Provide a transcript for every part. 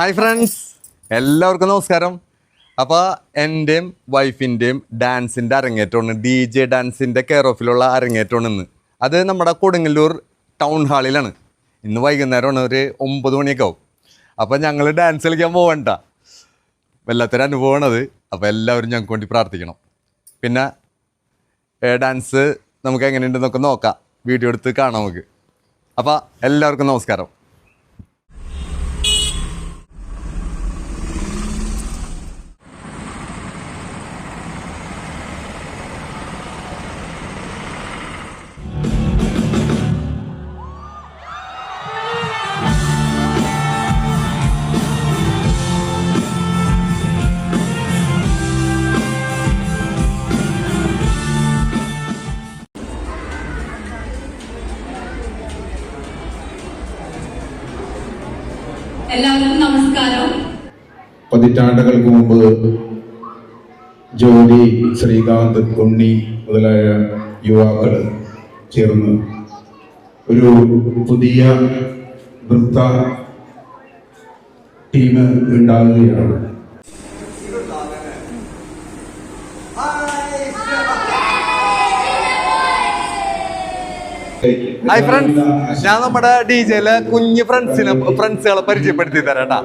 Hi friends എല്ലാവർക്കും നമസ്കാരം. അപ്പോൾ എന്റെയും വൈഫിന്റെയും ഡാൻസിന്റെ അരങ്ങേറ്റമാണ്. ഡി ജെ ഡാൻസിന്റെ കെയർ ഓഫിലുള്ള അരങ്ങേറ്റമാണ് ഇന്ന്. അത് നമ്മുടെ കൊടുങ്ങല്ലൂർ ടൗൺ ഹാളിലാണ് ഇന്ന് വൈകുന്നേരമാണ് ഒരു ഒമ്പത് മണിയൊക്കെ ആവും. അപ്പോൾ ഞങ്ങൾ ഡാൻസ് കളിക്കാൻ പോകണ്ട വല്ലാത്തൊരു അനുഭവമാണ് അത്. അപ്പോൾ എല്ലാവരും ഞങ്ങൾക്ക് വേണ്ടി പ്രാർത്ഥിക്കണം. പിന്നെ ഡാൻസ് നമുക്ക് എങ്ങനെയുണ്ടെന്നൊക്കെ നോക്കാം. വീഡിയോ എടുത്ത് കാണാം നമുക്ക്. അപ്പോൾ എല്ലാവർക്കും നമസ്കാരം. എല്ലാവർക്കും നമസ്കാരം. പതിറ്റാണ്ടുകൾക്ക് മുമ്പ് ജോലി ശ്രീകാന്ത് ഉണ്ണി മുതലായ യുവാക്കൾ ചേർന്ന് ഒരു പുതിയ നൃത്ത ടീം ഉണ്ടാകുകയാണ് ഹായ് ഫ്രണ്ട്സ് ഞാൻ നമ്മുടെ ഡി ജെയിലെ കുഞ്ഞു ഫ്രണ്ട്സിനെ ഫ്രണ്ട്സുകളെ പരിചയപ്പെടുത്തി തരാം കേട്ടാ.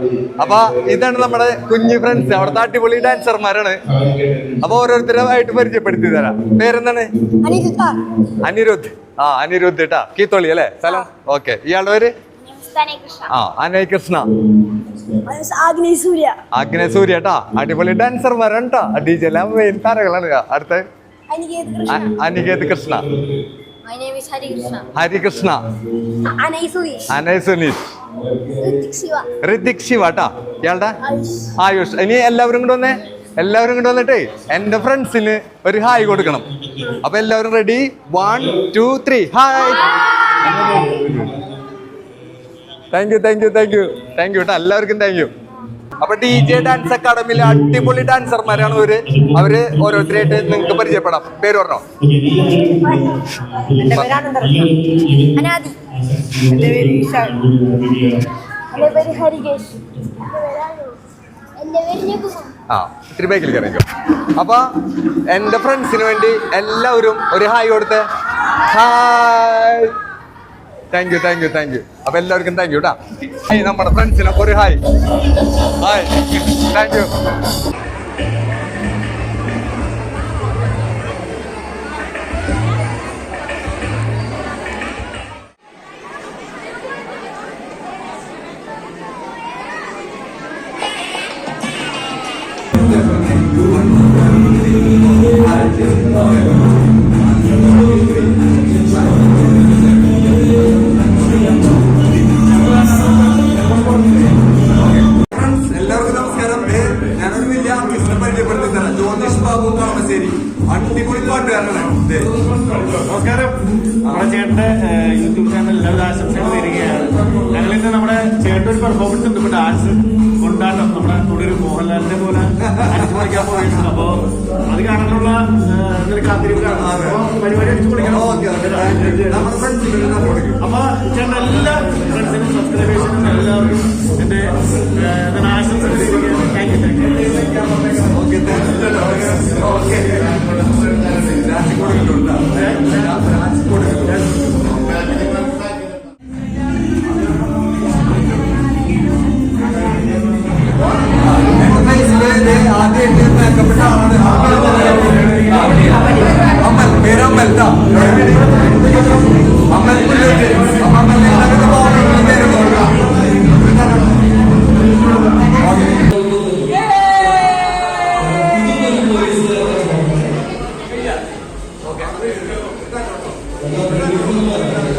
അപ്പൊ ഇതാണ് നമ്മുടെ കുഞ്ഞു ഫ്രണ്ട്സ് അവിടുത്തെ അടിപൊളി ഡാൻസർമാരാണ് അപ്പൊ ഓരോരുത്തരായിട്ട് പരിചയപ്പെടുത്തി തരാം. പേരെന്താണ്? അനിരുദ്ധ്. ആ അനിരുദ്ധ് കേട്ടാ. കീത്തോളി അല്ലേ? സ്ഥലം ഓക്കെ. ഇയാളുടെ പേര്? ആ അനയ് കൃഷ്ണ. ആഗ്നേയ സൂര്യ. അഗ്നയ സൂര്യ കേട്ടാ. അടിപൊളി ഡാൻസർമാരാണ് കേട്ടോ. ഡി ജെയിലെ മെയിൻ താരങ്ങളാണ്. അടുത്ത. Aniket Krishna. Aniket name my name is Harikrishna Harikrishna Anay Sunish. Anay Sunish. Shiva Hrithik Shiva കേട്ടാ ഇയാളുടെ? ആയുഷ് ആയുഷ്. ഇനി എല്ലാവരും കൂടെ വന്നേ. എല്ലാവരും കൂടെ വന്നിട്ടേ എന്റെ ഫ്രണ്ട്സിന് ഒരു ഹായ് കൊടുക്കണം. അപ്പൊ എല്ലാവരും ready one two three hi thank you thank you thank you thank you കേട്ടോ എല്ലാവർക്കും താങ്ക് യു അപ്പൊ ഡി ജെ ഡാൻസ് അക്കാഡമിയിലെ അടിപൊളി ഡാൻസർമാരാണ് ഇവർ അവർ ഓരോരുത്തരായിട്ട് നിങ്ങൾക്ക് പരിചയപ്പെടാം. പേര് പറഞ്ഞോ? എന്റെ എന്റെ എന്റെ ആ ഇത്തിരി ബൈക്കിൽ കയറിക്കോ അപ്പൊ എന്റെ ഫ്രണ്ട്സിന് വേണ്ടി എല്ലാവരും ഒരു ഹായ് കൊടുത്ത് hi thank you thank you thank you അപ്പൊ എല്ലാവർക്കും താങ്ക് യു കേട്ടാ ഹായ് നമ്മുടെ ഫ്രണ്ട്സിനൊക്കെ ഒരു ഹായ് ഹായ് താങ്ക് യു എല്ലാവർക്കും നമസ്കാരം. നമ്മുടെ ചേട്ടന്റെ യൂട്യൂബ് ചാനൽ എല്ലാവിധ ആശംസകൾ തരികയാണ് ഞങ്ങൾ ഇന്ന് നമ്മുടെ ചേട്ടൻ ഒരു പെർഫോമൻസ് ഉണ്ട്. ഇപ്പൊ ഡാൻസ് കൊണ്ടാട്ടം. നമ്മുടെ തുടരും മോഹൻലാലിന്റെ പോലെ അടിച്ചു പൊളിക്കാൻ പോയിട്ടുണ്ട് അപ്പോ അത് കാണാനുള്ള അപ്പൊ പരിപാടി അടിച്ചു പൊളിക്കണം. ഒരു. അപ്പൊ ചേട്ടൻ എല്ലാ ഫ്രണ്ട്സിനും സബ്സ്ക്രൈബേഴ്സിനും എല്ലാവർക്കും എന്റെ ആശംസകൾ തരികയാണ് thank you thank you. Okay, okay. ありがと。